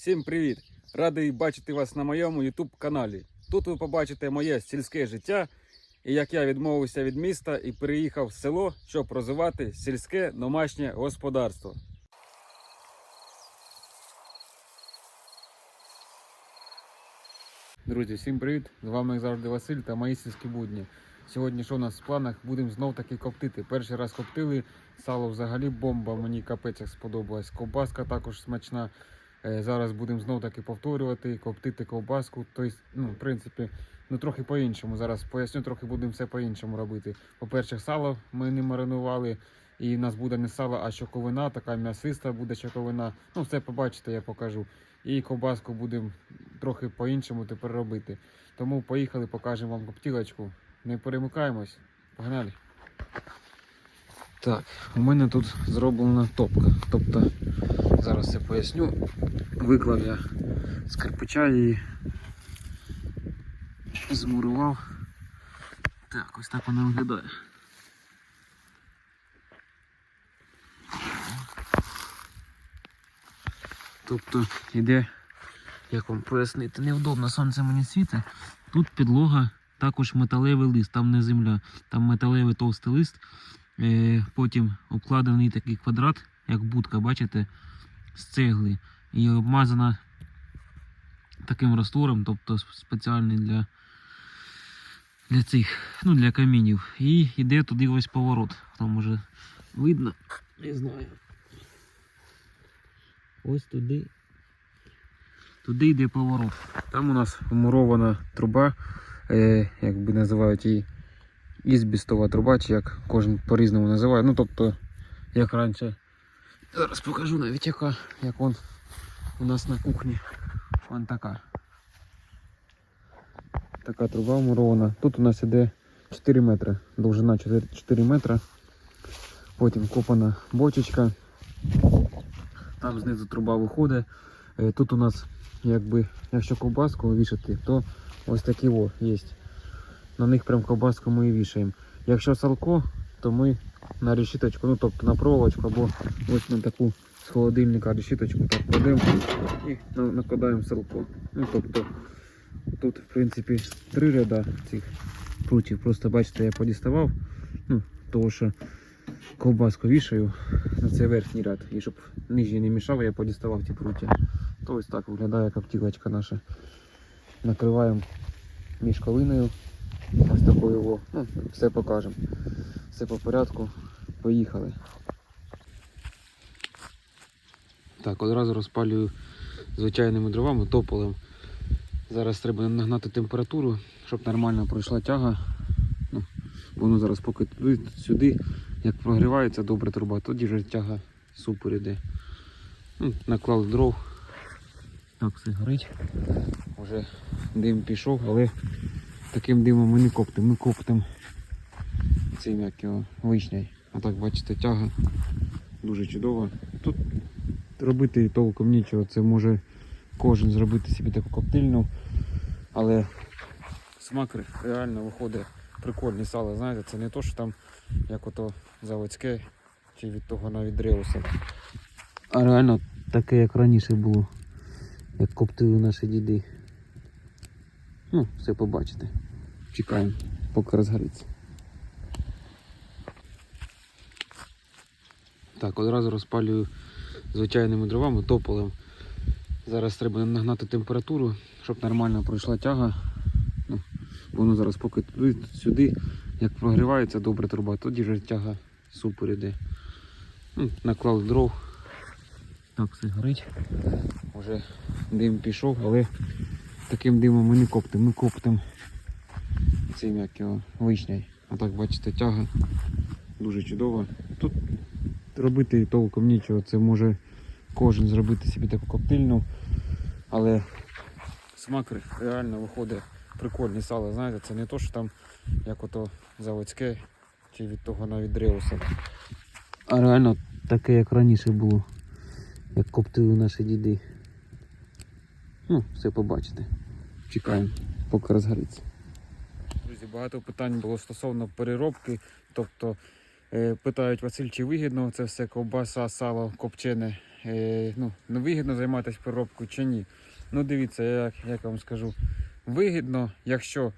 Всім привіт! Радий бачити вас на моєму YouTube каналі. Тут ви побачите моє сільське життя і як я відмовився від міста і переїхав в село, щоб розвивати сільське домашнє господарство. Друзі, всім привіт! З вами завжди Василь та мої сільські будні. Сьогодні що у нас в планах? Будемо знов таки коптити. Перший раз коптили, сало взагалі бомба, мені капець як сподобалась. Ковбаска також смачна. Е, Зараз будемо знов таки повторювати, коптити ковбаску. Тобто, ну, в принципі, ну трохи по-іншому. Зараз поясню, трохи будемо все по-іншому робити. По-перше, сало ми не маринували, і в нас буде не сало, а щоковина, така м'ясиста буде щоковина. Ну, все побачите, я покажу. І ковбаску будемо трохи по-іншому тепер робити. Тому поїхали, покажемо вам коптілочку. Не перемикаємось. Погнали. Так, у мене тут зроблена топка. Тобто, зараз все поясню. Виклав я з кирпича її. Змурував. Так, ось так вона виглядає. Тобто йде, як вам пояснити, невдобно сонце мені світить. Тут підлога, також металевий лист, там не земля, там металевий товстий лист. Е, потім обкладений такий квадрат, як будка, бачите, з цегли. І обмазана таким раствором, тобто спеціальний для, для цих, ну, для камінів. І йде туди ось поворот. Хто може видно, не знаю. Ось туди. Туди йде поворот. Там у нас вмурована труба, е, як би називають її ізбістова труба, чи як кожен по-різному називає. Ну тобто, як раніше. Зараз покажу навіть яка, як вон у нас на кухні. Вон така. Така труба вмурована. Тут у нас іде 4 метри. Довжина 4, 4 метри. Потім копана бочечка. Там знизу труба виходить. Е, Тут у нас, якби, якщо ковбаску вішати, то ось такі о є. На них прям ковбаску ми і вішаємо. Якщо салко, то ми на решіточку, ну тобто на проволочку або ось на таку з холодильника решіточку так кладемо і накладаємо салко. Ну тобто тут в принципі три ряда цих прутів. Просто бачите, я подіставав, ну, того що ковбаску вішаю на цей верхній ряд. І щоб нижній не мішав, я подіставав ті пруття. То ось так виглядає коптілочка наша. Накриваємо мішковиною. Ось такою во. Ну, все покажемо. Все по порядку. Поїхали. Так, одразу розпалюю звичайними дровами, тополем. Зараз треба нагнати температуру, щоб нормально пройшла тяга. Ну, воно зараз поки туди, сюди, як прогрівається добре труба, тоді вже тяга супер іде. Ну, наклав дров. Так, все горить. Вже дим пішов, але таким димом ми не коптимо. Ми коптимо цим як його вишній. А так бачите, тяга дуже чудова. Тут робити толком нічого, це може кожен зробити собі таку коптильну, але смак реально виходить прикольний сало, знаєте, це не то, що там як ото заводське чи від того навіть дреуса. А реально таке, як раніше було, як коптили наші діди. Ну, все побачите. Чекаємо, поки розгориться. Так, одразу розпалюю звичайними дровами, тополем. Зараз треба нагнати температуру, щоб нормально пройшла тяга. Ну, воно зараз поки сюди, як прогрівається добре труба, тоді вже тяга супер іде. Ну, наклав дров. Так, все горить. Вже дим пішов, але таким димом ми не коптимо. Ми коптимо цим як його вишній. А так бачите, тяга дуже чудова. Тут робити толком нічого, це може кожен зробити собі таку коптильну, але смак реально виходить прикольний сало, знаєте, це не то, що там як ото заводське чи від того навіть дреуса. А реально таке, як раніше було, як коптили наші діди. Ну, все побачите. Чекаємо, поки розгориться. Друзі, багато питань було стосовно переробки. Тобто е, питають Василь, чи вигідно це все ковбаса, сало, копчене е, ну, не вигідно займатися переробкою чи ні. Ну дивіться, я як, як вам скажу, вигідно, якщо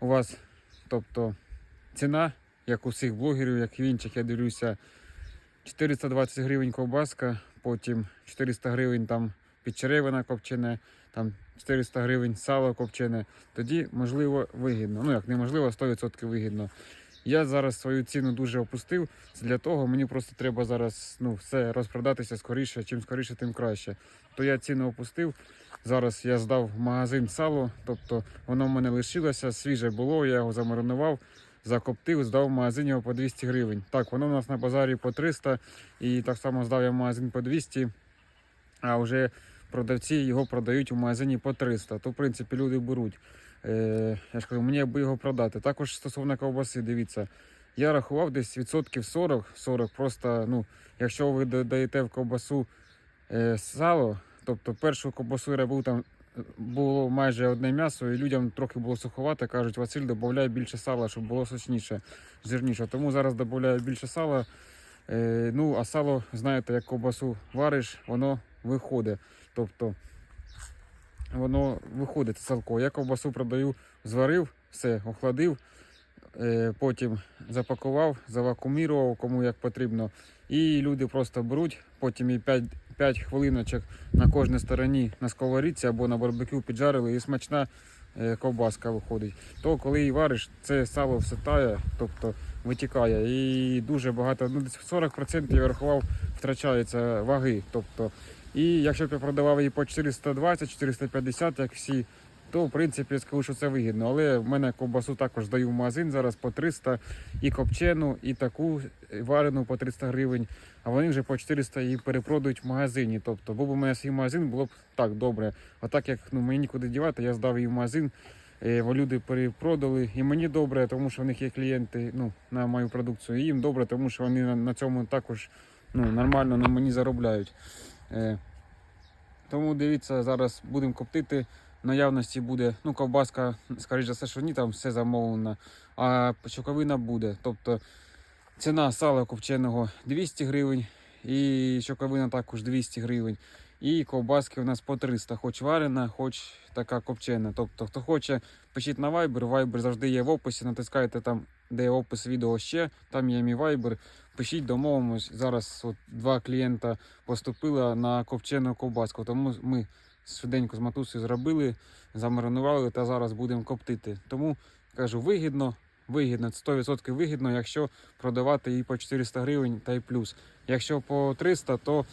у вас, тобто ціна, як у всіх блогерів, як вінчик, я дивлюся, 420 гривень ковбаска, потім 400 гривень там підчеревина копчене, там 400 гривень сало копчене, тоді можливо вигідно. Ну як неможливо, 100% вигідно. Я зараз свою ціну дуже опустив. Для того мені просто треба зараз ну, все розпродатися скоріше. Чим скоріше, тим краще. То я ціну опустив. Зараз я здав в магазин сало, тобто воно в мене лишилося, свіже було, я його замаринував, закоптив, здав в магазині його по 200 гривень. Так, воно у нас на базарі по 300 і так само здав я в магазин по 200, а вже продавці його продають у магазині по 300. То, в принципі, люди беруть. Е, я ж кажу, мені аби його продати. Також стосовно ковбаси, дивіться. Я рахував десь відсотків 40, 40 просто, ну, якщо ви додаєте в ковбасу е, сало, тобто першу ковбасу я робив там було майже одне м'ясо, і людям трохи було суховато, кажуть, Василь, додай більше сала, щоб було сочніше, жирніше. Тому зараз додаю більше сала. Е, ну, а сало, знаєте, як ковбасу вариш, воно виходить. Тобто воно виходить салко. Я ковбасу продаю, зварив, все, охладив, е, потім запакував, завакумірував, кому як потрібно. І люди просто беруть, потім і 5, 5 хвилиночок на кожній стороні на сковорідці або на барбекю піджарили, і смачна е, ковбаска виходить. То коли її вариш, це сало все тає, тобто витікає. І дуже багато, ну десь 40% я рахував, втрачається ваги. Тобто, і якщо б я продавав її по 420-450, як всі, то в принципі я скажу, що це вигідно. Але в мене ковбасу також даю в магазин зараз по 300 і копчену, і таку варену по 300 гривень. А вони вже по 400 її перепродають в магазині. Тобто, був у мене свій магазин, було б так добре. А так як ну, мені нікуди дівати, я здав її в магазин. е, бо Люди перепродали, і мені добре, тому що в них є клієнти ну, на мою продукцію. І їм добре, тому що вони на цьому також ну, нормально на мені заробляють. Е, тому дивіться, зараз будемо коптити. Наявності буде, ну, ковбаска, скоріш за все, що ні, там все замовлено, а щоковина буде. Тобто ціна сала копченого 200 гривень, і щоковина також 200 гривень. І ковбаски у нас по 300, хоч варена, хоч така копчена. Тобто, хто хоче, пишіть на Viber. Viber завжди є в описі. Натискайте там, де опис відео ще, там є мій Viber. Пишіть, домовимось. Зараз от два клієнта поступили на ковчену ковбаску. Тому ми швиденько з матусею зробили, замаринували та зараз будемо коптити. Тому кажу, вигідно, вигідно, 100% вигідно, якщо продавати її по 400 гривень та й плюс. Якщо по 300, то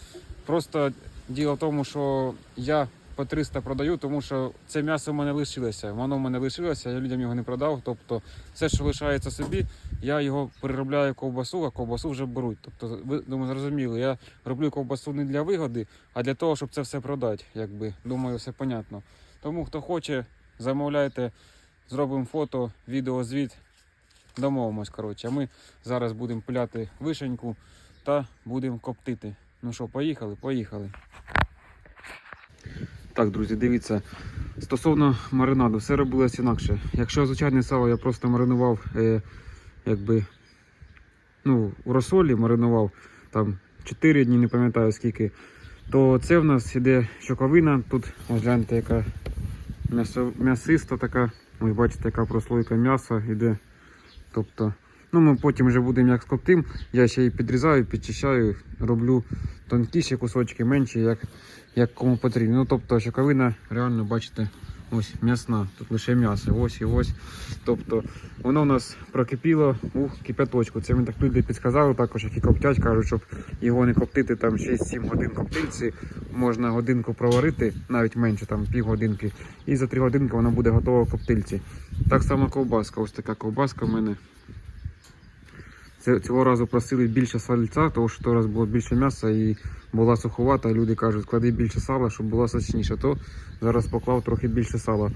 просто діло в тому, що я по 300 продаю, тому що це м'ясо в мене лишилося. Воно в мене лишилося, я людям його не продав. Тобто все, що лишається собі, я його переробляю в ковбасу, а ковбасу вже беруть. Тобто, ви думаю, зрозуміли, я роблю ковбасу не для вигоди, а для того, щоб це все продати. Якби думаю, все понятно. Тому хто хоче, замовляйте, зробимо фото, відео, звіт. Домовимось, коротше. Ми зараз будемо пиляти вишеньку та будемо коптити. Ну що, поїхали? Поїхали. Так, друзі, дивіться. Стосовно маринаду, все робилось інакше. Якщо звичайне сало я просто маринував, е, якби ну, у розсолі маринував там 4 дні, не пам'ятаю скільки, то це в нас іде щоковина. Тут ось гляньте, яка м'ясиста така. Ось бачите, яка прослойка м'яса іде. Тобто, ну ми потім вже будемо як скоптим. Я ще її підрізаю, підчищаю, роблю тонкіші кусочки, менші, як, як кому потрібно. Ну, тобто, щоковина реально, бачите, ось м'ясна, тут лише м'ясо, ось і ось. Тобто, воно у нас прокипіло у кипяточку. Це мені так люди підказали також, які коптять, кажуть, щоб його не коптити там 6-7 годин коптильці. Можна годинку проварити, навіть менше, там півгодинки. І за 3 годинки воно буде готово в коптильці. Так само ковбаска, ось така ковбаска в мене. Цього разу просили більше сальця, тому що раз було більше м'яса і була суховата. Люди кажуть, клади більше сала, щоб було сочніше. То зараз поклав трохи більше сала.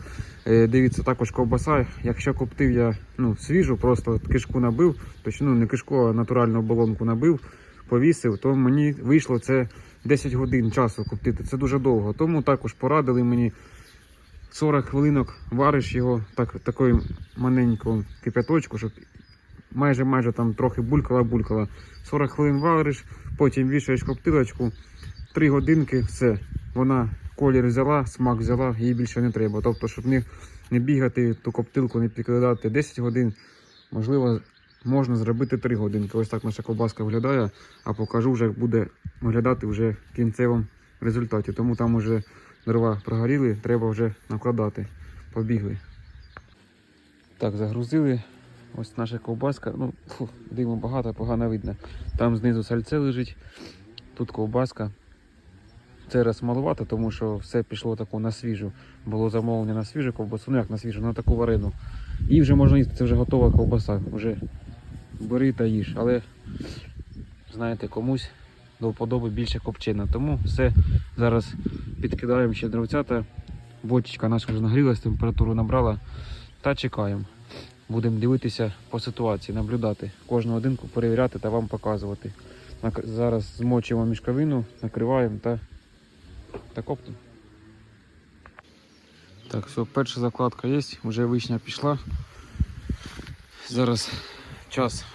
Е, дивіться, також ковбаса. Якщо коптив я ну, свіжу, просто кишку набив, точно ну, не кишку, а натуральну оболонку набив, повісив, то мені вийшло це 10 годин часу коптити. Це дуже довго. Тому також порадили мені 40 хвилинок вариш його так, такою маленькою кипяточку, щоб майже майже там трохи булькала-булькала. 40 хвилин вариш, потім вішаєш коптилочку, 3 годинки, все. Вона колір взяла, смак взяла, їй більше не треба. Тобто, щоб не, не бігати ту коптилку, не підкладати 10 годин, можливо, можна зробити 3 годинки. Ось так наша ковбаска виглядає, а покажу вже, як буде виглядати вже в кінцевому результаті. Тому там вже дрова прогоріли, треба вже накладати. Побігли. Так, загрузили. Ось наша ковбаска. Ну, фу, диму багато, погано видно. Там знизу сальце лежить, тут ковбаска. Це раз маловато, тому що все пішло таку на свіжу. Було замовлення на свіжу ковбасу, ну як на свіжу, на таку варену. І вже можна їсти, це вже готова ковбаса. Вже бери та їж. Але знаєте, комусь до вподоби більше копчена. Тому все зараз підкидаємо ще дровцята. Бочечка наша вже нагрілась, температуру набрала та чекаємо. Будемо дивитися по ситуації, наблюдати кожну годинку, перевіряти та вам показувати. Зараз змочуємо мішковину, накриваємо та, та коптимо. Так, все, перша закладка є, вже вишня пішла. Зараз час.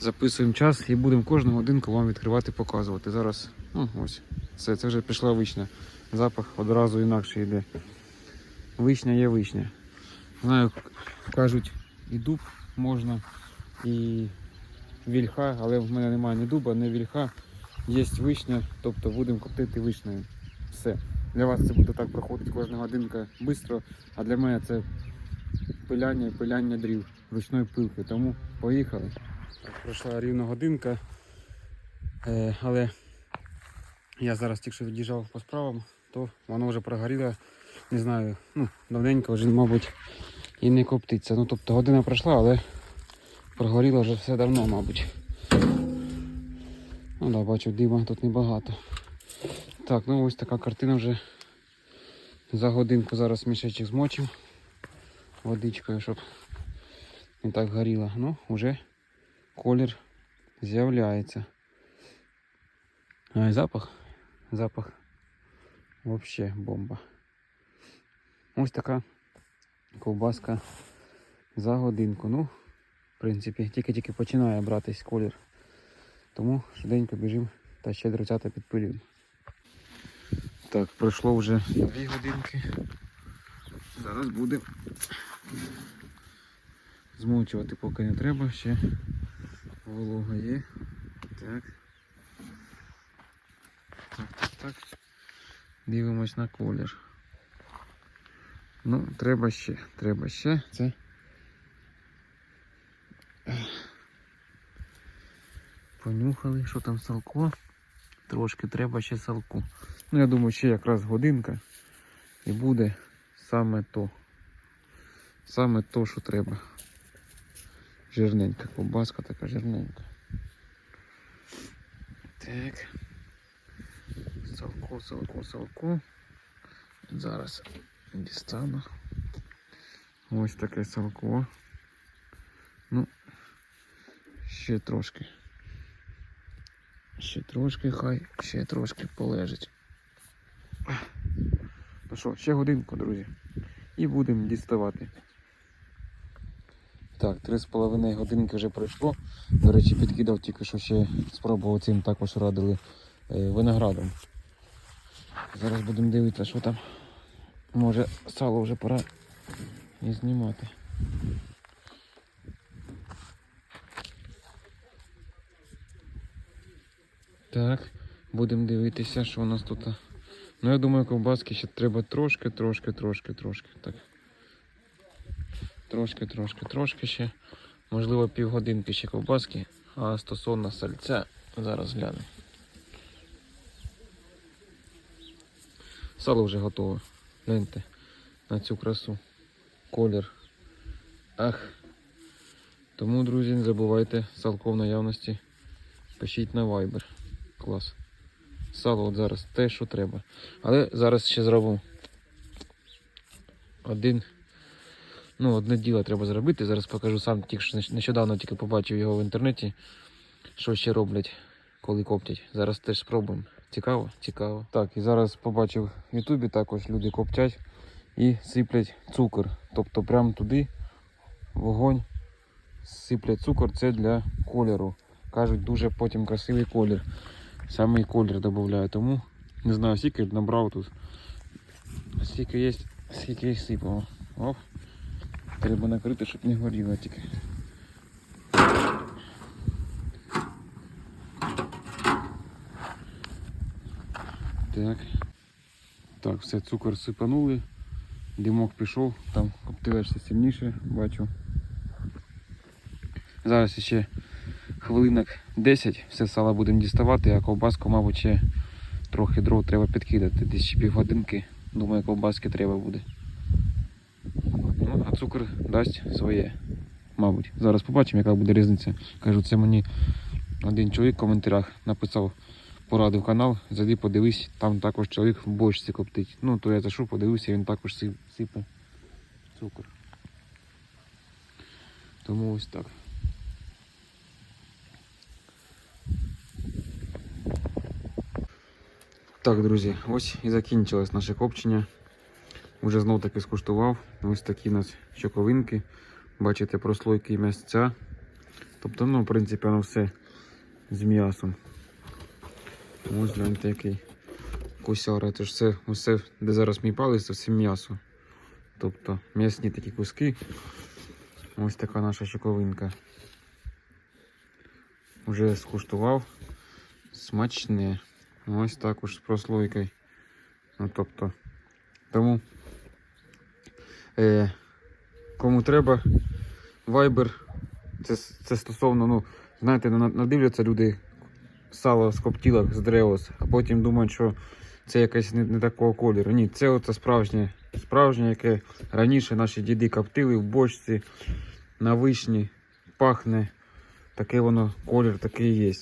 Записуємо час і будемо кожну годинку вам відкривати, показувати. Зараз, ну ось, все, це вже пішла вишня. Запах одразу інакше йде. Вишня є вишня. Знаю, кажуть, і дуб можна, і вільха, але в мене немає ні дуба, ні вільха. Є вишня, тобто будемо коптити вишнею. Все. Для вас це буде так проходити кожна годинка швидко, а для мене це пиляння і пиляння дрів ручної пилки. Тому поїхали. Так, пройшла рівно годинка, е, але я зараз тільки від'їжджав по справам, то воно вже прогоріло. Не знаю, ну, давненько вже, мабуть, і не коптиться. Ну, тобто година пройшла, але прогоріло вже все давно, мабуть. Ну да, бачу, дима тут небагато. Так, ну ось така картина вже за годинку зараз мішечок змочимо водичкою, щоб не так горіло. Ну, вже колір з'являється. А і запах. Запах вообще бомба. Ось така ковбаска за годинку. Ну, в принципі, тільки-тільки починає братись колір. Тому швиденько біжимо та ще дротята підпилюємо. Так, пройшло вже дві годинки. Зараз будемо змочувати поки не треба, ще волога є. Так. Так, так, так. Дивимось на колір. Ну, треба ще, треба ще. Це. Понюхали, що там салко. Трошки треба ще салку. Ну, я думаю, ще якраз годинка і буде саме то. Саме то, що треба. Жирненька ковбаска така жирненька. Так. Салко, салко, салко. Зараз дістану. Ось таке салко. Ну, ще трошки. Ще трошки хай, ще трошки полежить. Ну що, ще годинку, друзі. І будемо діставати. Так, три з половиною годинки вже пройшло. До речі, підкидав тільки що ще спробував цим також радили е, виноградом. Зараз будемо дивитися, що там. Може сало вже пора і знімати. Так, будемо дивитися, що у нас тут. Ну я думаю, ковбаски ще треба трошки, трошки, трошки, трошки. Так. Трошки, трошки, трошки ще. Можливо, півгодинки ще ковбаски. А стосовно сальця, зараз глянемо. Сало вже готове. Гляньте на цю красу. Колір. Ах. Тому, друзі, не забувайте салко в наявності. Пишіть на Viber. Клас. Сало от зараз те, що треба. Але зараз ще зробимо один. Ну, одне діло треба зробити. Зараз покажу сам, тільки що нещодавно тільки побачив його в інтернеті. Що ще роблять, коли коптять. Зараз теж спробуємо. Цікаво? Цікаво. Так, і зараз побачив в Ютубі також люди коптять і сиплять цукор. Тобто прямо туди вогонь сиплять цукор, це для кольору. Кажуть, дуже потім красивий колір. саме колір додаю. Тому не знаю, скільки набрав тут. Скільки є, скільки їх сипало. Оп. Треба накрити, щоб не горіло тільки. Так. Так, все, цукор сипанули. Димок пішов, там коптилишся сильніше, бачу. Зараз ще хвилинок 10, все сало будемо діставати, а ковбаску, мабуть, ще трохи дров треба підкидати, десь ще півгодинки. Думаю, ковбаски треба буде. Ну, а цукор дасть своє. Мабуть. Зараз побачимо, яка буде різниця. Кажу, це мені один чоловік в коментарях написав, порадив канал, зайди подивись, там також чоловік в бочці коптить. Ну, то я зайшов, подивився, він також сипе цукор. Тому ось так. Так, друзі, ось і закінчилось наше копчення. Уже знов таки скуштував. Ось такі у нас щоковинки. Бачите, прослойки м'ясця. Тобто, ну, в принципі, воно все з м'ясом. Ось гляньте, який кусяра. Це ж все, усе, де зараз мій палець, це все м'ясо. Тобто м'ясні такі куски. Ось така наша щоковинка. Уже скуштував. Смачне. Ось також з прослойкою. Ну, тобто, тому е, кому треба, Viber, це, це стосовно, ну, знаєте, на- надивляться люди сало з коптілок з Дреос, а потім думають, що це якесь не, не такого кольору. Ні, це оце справжнє, справжнє, яке раніше наші діди коптили в бочці, на вишні, пахне. Таке воно, колір такий є.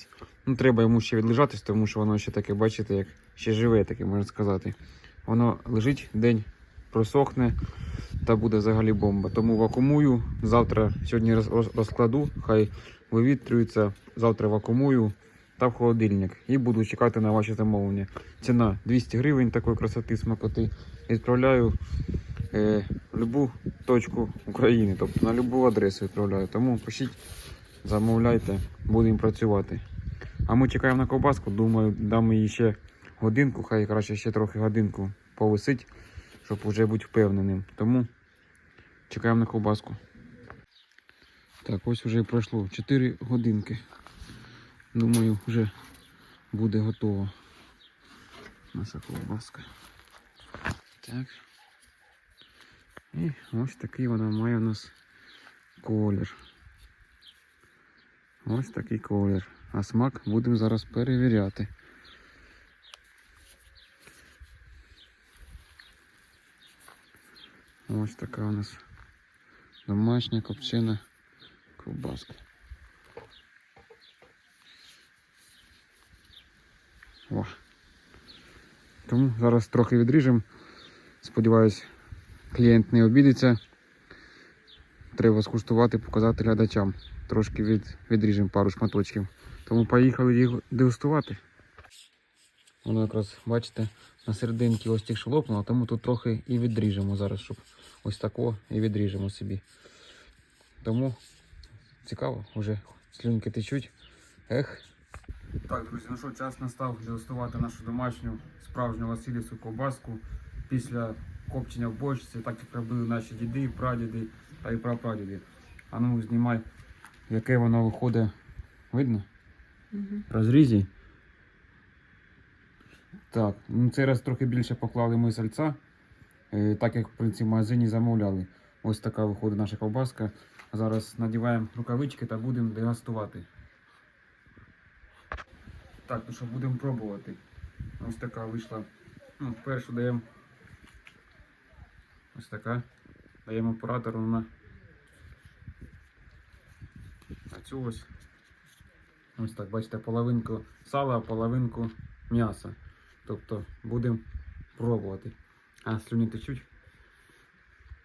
Ну, треба йому ще відлежатись, тому що воно ще таке, бачите, як ще живе, таке можна сказати. Воно лежить день, просохне та буде взагалі бомба. Тому вакуумую. Завтра сьогодні роз- роз- розкладу, хай вивітрюється. Завтра вакуумую та в холодильник. І буду чекати на ваші замовлення. Ціна 200 гривень такої красоти смакоти. Відправляю е, будь-яку точку України, тобто на будь-яку адресу відправляю. Тому пишіть, замовляйте, будемо працювати. А ми чекаємо на ковбаску. Думаю, дам їй ще годинку, хай краще ще трохи годинку повисить, щоб вже бути впевненим. Тому чекаємо на ковбаску. Так, ось вже пройшло 4 годинки. Думаю, вже буде готова наша ковбаска. Так. І ось такий вона має у нас колір. Ось такий колір. А смак будемо зараз перевіряти. Ось така у нас домашня копчена ковбаска. О. Тому зараз трохи відріжемо. Сподіваюсь, клієнт не обідеться. Треба скуштувати, показати глядачам. Трошки від, відріжемо пару шматочків. Тому поїхали їх дегустувати. Воно якраз, бачите, на серединці ось тільки що тому тут трохи і відріжемо зараз, щоб ось тако і відріжемо собі. Тому цікаво, вже слюнки течуть. Ех. Так, друзі, ну що, час настав дегустувати нашу домашню справжню Васильівську ковбаску після копчення в бочці, так як робили наші діди, прадіди та й прапрадіди. А ну знімай, яке воно виходить. Видно? В розрізі. Так, ну цей раз трохи більше поклали ми сальця, е, так як в принципі, в магазині замовляли. Ось така виходить наша ковбаска. Зараз надіваємо рукавички та будемо дегустувати. Так, ну що будемо пробувати. Ось така вийшла. Ну, першу даємо. Ось така. Даємо оператору на. А цю ось. Ось так, бачите, половинку сала, а половинку м'яса. Тобто будемо пробувати. А, слюні течуть.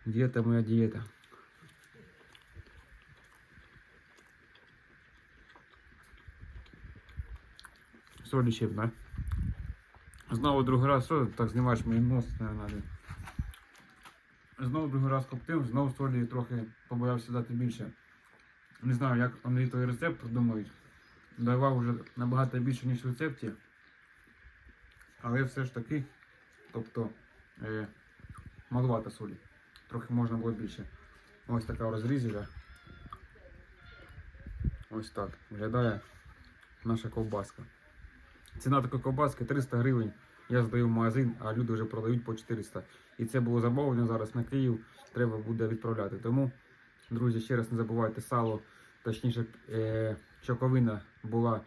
Дієта моя дієта. Ще, да? Знову другий раз, що так знімаєш мій нос, надо. Знову другий раз коптив, знову солі трохи побоявся дати більше. Не знаю, як вони той рецепт придумають. Давав вже набагато більше, ніж в рецепті. Але все ж таки, тобто, е, малувато солі. Трохи можна було більше. Ось така в Ось так виглядає наша ковбаска. Ціна такої ковбаски 300 гривень. Я здаю в магазин, а люди вже продають по 400. І це було замовлено зараз на Київ. Треба буде відправляти. Тому, друзі, ще раз не забувайте сало, точніше, е, чоковина була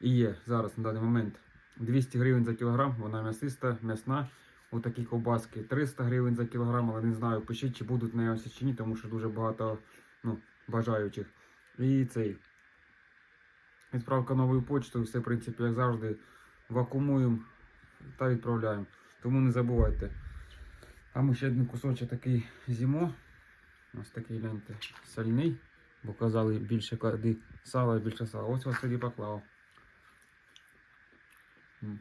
і є зараз на даний момент 200 гривень за кілограм. Вона м'ясиста, м'ясна. Отакі ковбаски 300 гривень за кілограм, але не знаю, пишіть, чи будуть на ось чи ні, тому що дуже багато ну, бажаючих. І цей. Відправка новою почтою, все, в принципі, як завжди, вакуумуємо та відправляємо. Тому не забувайте. Ми ще один кусочок такий зімо. Ось такий гляньте, сальний. Бо казали більше клади сала, більше сала. Ось ось тоді поклав. М.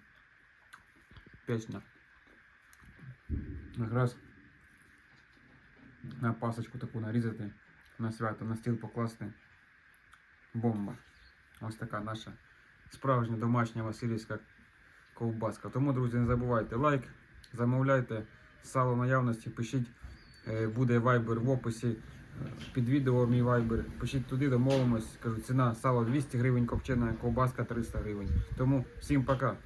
Пісня. Якраз на пасочку таку нарізати, на свято, на стіл покласти. Бомба. Ось така наша справжня домашня Васильівська ковбаска. Тому, друзі, не забувайте лайк, замовляйте сало наявності, пишіть, е, буде вайбер в описі. е, Під відео мій вайбер. Пишіть туди, домовимось. Кажу, ціна сало 200 гривень, копчена ковбаска 300 гривень. Тому всім пока.